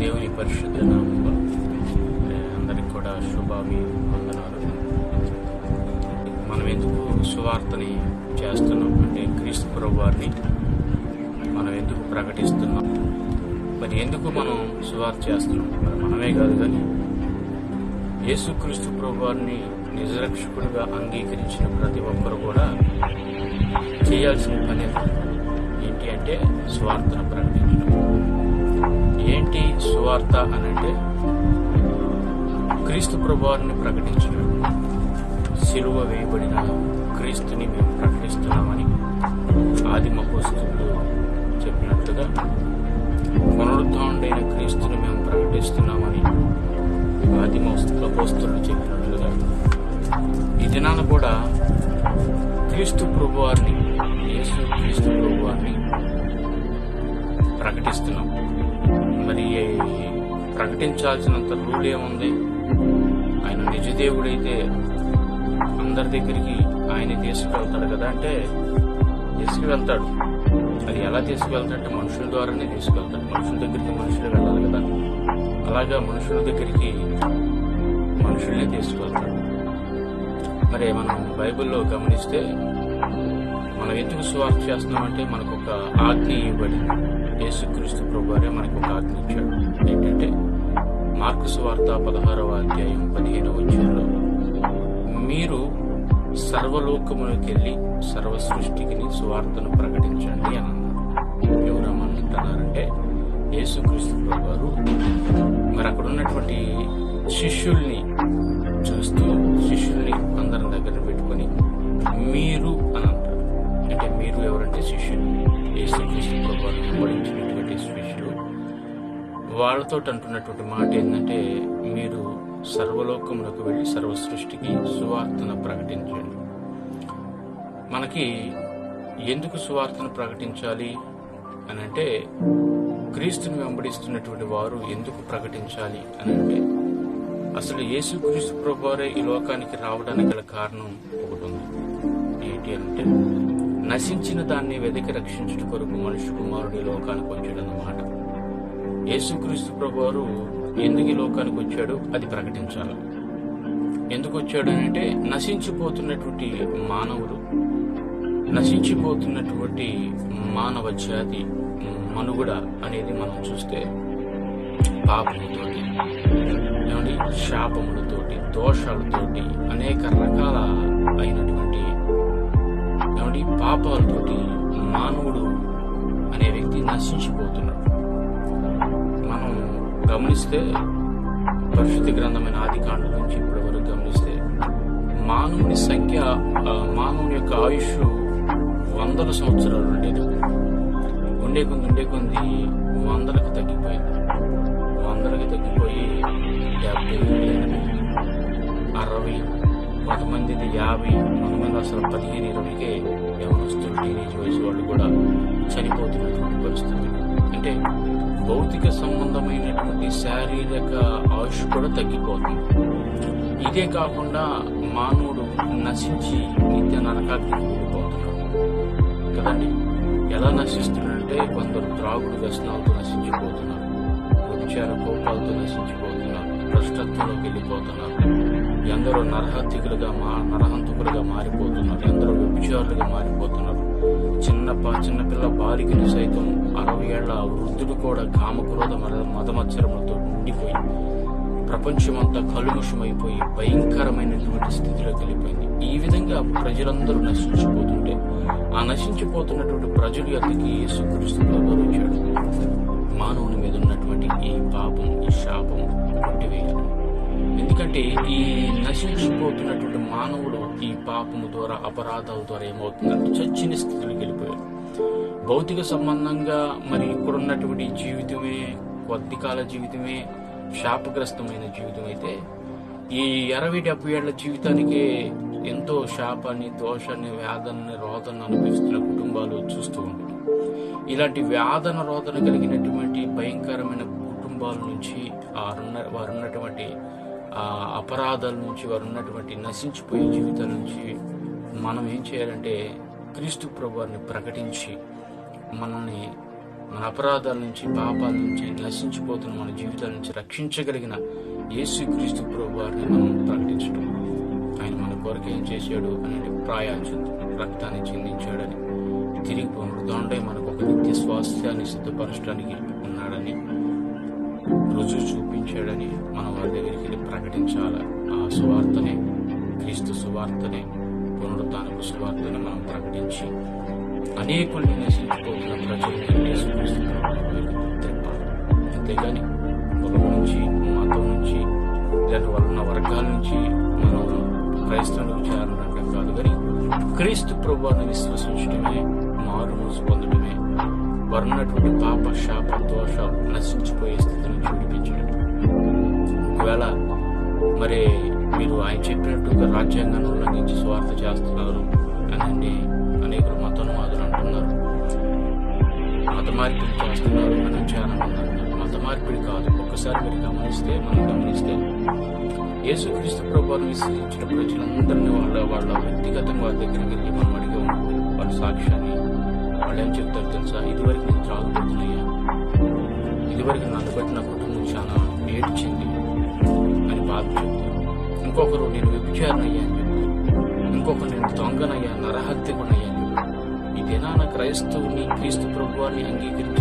దేవుని పరిశుద్ధ నామంలో అందరికి కూడా శుభావి వందనాలు. మనం ఎందుకు సువార్తని చేస్తున్నాం? అంటే క్రీస్తు ప్రభువారిని మనం ఎందుకు ప్రకటిస్తున్నాం? మరి ఎందుకు మనం సువార్త చేస్తున్నాం? మరి మనమే కాదు కానీ యేసుక్రీస్తు ప్రభువారిని నిజరక్షకుడిగా అంగీకరించిన ప్రతి ఒక్కరు కూడా చేయాల్సిన పని ఏంటి అంటే స్వార్థను ప్రకటించడం. ఏంటి సువార్త అని అంటే క్రీస్తు ప్రభువారిని ప్రకటించడం సిలువ వేయబడిన క్రీస్తుని మేము ప్రకటిస్తున్నామని ఆదిమ పోస్తులు చెప్పినట్లుగా పునరుద్ధరణైన క్రీస్తుని మేము ప్రకటిస్తున్నామని ఆదిమ పోస్తులు చెప్పినట్లుగా ఈ దినాన కూడా క్రీస్తు ప్రభువారిని యేసు క్రీస్తు ప్రభువారిని ప్రకటిస్తున్నాం. ప్రకటించాల్సినంత రూల్ ఏముంది? ఆయన నిజదేవుడైతే అందరి దగ్గరికి ఆయన తీసుకువెళ్తాడు కదా అంటే తీసుకువెళ్తాడు. అది ఎలా తీసుకువెళ్తాడంటే మనుషుల ద్వారానే తీసుకువెళ్తాడు. మనుషుల దగ్గరికి మనుషులు వెళ్ళాలి కదా. అలాగా మనుషుల దగ్గరికి మనుషుల్నే తీసుకువెళ్తాడు. మరి మనం బైబిల్లో గమనిస్తే మనం ఎందుకు సువార్త చేస్తున్నామంటే మనకు ఒక ఆజ్ఞ ఇవ్వబడింది యేసుక్రీస్తు ప్రభువారే మనకు ఒక ఆజ్ఞ ఇచ్చాడు. ఏంటంటే మార్కు సువార్త పదహారవ అధ్యాయం పదిహేనవ వచ్చంలో మీరు సర్వలోకములకు వెళ్ళి సర్వ సృష్టికి సువార్తను ప్రకటించండి అని అన్నారు. ఎవరు అంటున్నారంటే యేసుక్రీస్తు ప్రభువారు. మరి అక్కడ ఉన్నటువంటి శిష్యుల్ని వాళ్ళతో అంటున్నటువంటి మాట ఏంటంటే మీరు సర్వలోకములకు వెళ్ళి సర్వ సృష్టికి సువార్తను ప్రకటించండి. మనకి ఎందుకు సువార్తను ప్రకటించాలి అని అంటే క్రీస్తుని వెంబడిస్తున్నటువంటి వారు ఎందుకు ప్రకటించాలి అని అంటే అసలు యేసు క్రీస్తు ప్రభువారే ఈ లోకానికి రావడానికి గల కారణం ఒకటి ఉంది. ఏంటి అంటే నశించిన దాన్ని వెదకి రక్షించుట కొరకు మనుషు కుమారుడు ఈ లోకానికి వచ్చాడన్నమాట యేసుక్రీస్తు ప్రభువారు ఎందుకు ఈ లోకానికి వచ్చాడు అది ప్రకటించాలి. ఎందుకు వచ్చాడు అని అంటే నశించిపోతున్నటువంటి మానవులు నశించిపోతున్నటువంటి మానవ జాతి మనుగడ అనేది మనం చూస్తే పాపముతోటి ఏమండి శాపములతోటి దోషాలతోటి అనేక రకాల అయినటువంటి ఏమండి పాపాలతోటి మానవుడు అనే వ్యక్తి నశించిపోతున్నాడు. గమనిస్తే పరిశుద్ధ గ్రంథమైన ఆది కాండం నుంచి ఇప్పటి వరకు గమనిస్తే మానవుని సంఖ్య మానవుని యొక్క ఆయుష్ వందల సంవత్సరాలు ఉండేది. ఉండే కొంది ఉండే కొంది వందలకు తగ్గిపోయింది. వందలకు తగ్గిపోయి డెబ్బై ఎనభై అరవై కొంతమందిది యాభై కొంతమంది అసలు పదిహేను ఇరవైకే యవనస్తులు టీనేజ్ వయసు వాళ్ళు కూడా చనిపోతున్నటువంటి పరిస్థితి. అంటే భౌతిక సంబంధమైనటువంటి శారీరక ఆయుష్ కూడా తగ్గిపోతుంది. ఇదే కాకుండా మానవుడు నశించి నిత్య నరకాగ్నికి వెళ్ళిపోతున్నాడు కదండి? ఎలా నశిస్తున్నాడంటే కొందరు త్రాగుడు వ్యసనాలతో నశించిపోతున్నారు. వ్యభిచార కోపాలతో నశించిపోతున్నారు. భ్రష్టత్వంలోకి వెళ్ళిపోతున్నారు. ఎందరో నరహత్యకులుగా మా నరహంతకులుగా మారిపోతున్నారు. ఎందరో వ్యభిచారులుగా మారిపోతున్నారు. చిన్న చిన్నపిల్ల బాలికలు సైతం అరవై ఏళ్ళ వృద్ధుడు కూడా కామక్రోధ మద- మదమత్సరములతో నిండిపోయి ప్రపంచమంతా కలుముషమైపోయి భయంకరమైనటువంటి స్థితిలోకి వెళ్ళిపోయింది. ఈ విధంగా ప్రజలందరూ నశించిపోతుంటే ఆ నశించిపోతున్నటువంటి ప్రజల యొక్కకి యేసుక్రీస్తు ప్రభువు వచ్చాడు మానవుని మీద ఉన్నటువంటి ఈ పాపం ఈ శాపం కొట్టివేయాలి ఎందుకంటే ఈ నశించిపోతున్నటువంటి మానవుడు ఈ పాపము ద్వారా అపరాధాల ద్వారా ఏమవుతుందంటే చచ్చిన స్థితిలోకి వెళ్ళిపోయారు భౌతిక సంబంధంగా మరి ఇప్పుడున్నటువంటి జీవితమే కొద్ది కాల జీవితమే శాపగ్రస్తమైన జీవితం అయితే ఈ అరవై డెబ్బై ఏళ్ళ జీవితానికే ఎంతో శాపాన్ని దోషాన్ని వేదనని రోదన అనుభవిస్తున్న కుటుంబాలు చూస్తూ ఉంటాయి ఇలాంటి వేదన రోదన కలిగినటువంటి భయంకరమైన కుటుంబాల నుంచి వారున్నటువంటి ఆ అపరాధాల నుంచి వారు ఉన్నటువంటి నశించిపోయే జీవితాల నుంచి మనం ఏం చేయాలంటే క్రీస్తు ప్రభువారిని ప్రకటించి మనల్ని మన అపరాధాల నుంచి పాపాల నుంచి నశించిపోతున్న మన జీవితాల నుంచి రక్షించగలిగిన యేసుక్రీస్తు ప్రభు వారిని మనం ప్రకటించడం ఆయన మన కొరకు ఏం చేశాడు అనేది ప్రాయాచు రక్తాన్ని చెందించాడని తిరిగి దొండై మనకు ఒక నిత్య స్వాస్థ్యాన్ని సిద్ధపరచడానికి ప్రకటించాలి. ఆ సువార్తనే క్రీస్తు సువార్తనే పునరుద్ధానపు సువార్తని మనం ప్రకటించి అనేకుల్ని నశించిపోతున్న ప్రజల్ని యేసుక్రీస్తు అంతేగాని కులం నుంచి మతం నుంచి లేదా ఉన్న వర్గాల నుంచి మనం క్రైస్తవులకు చేరాలంటాం కాదు కానీ క్రీస్తు ప్రభువాన్ని విశ్వసించడమే మారు మనసు పొందడమే వరున్నటువంటి పాప శాప దోషాలు నశించిపోయే స్థితిని చూపించడం ఒకవేళ మరి మీరు ఆయన చెప్పినట్టుగా రాజ్యాంగాన్ని ఉల్లంఘించి స్వార్థ చేస్తున్నారు అని అనేకులు మతోన్మాదులు అంటున్నారు. మత మార్పిడి చేస్తున్నారు అని చాలా మంది అంటున్నారు మత మార్పిడి కాదు ఒక్కసారి మీరు గమనిస్తే మనం గమనిస్తే యేసుక్రీస్తు ప్రభువాన్ని విశ్వసించిన ప్రజలందరినీ వాళ్ళ వాళ్ళ వ్యక్తిగతంగా వాళ్ళ దగ్గరికి వెళ్ళి మనం అడిగి ఉంటుంది వాళ్ళ సాక్ష్యాన్ని వాళ్ళు ఏం చెప్తారు తెలుసా? ఇదివరకు నేను త్రాగుతున్నాయా ఇదివరకు నన్ను బట్టి నా కుటుంబం చాలా ఏడ్చింది. అని చెప్తారు ఇంకొకరు నేను వ్యభిచారనయ్యా ఇంకొకరు నేను దొంగనయ్యా నరహత్యకునయ్యాను అని చెప్తారు ఈ దినాన క్రైస్తవుని క్రీస్తు ప్రభువాన్ని అంగీకరించిన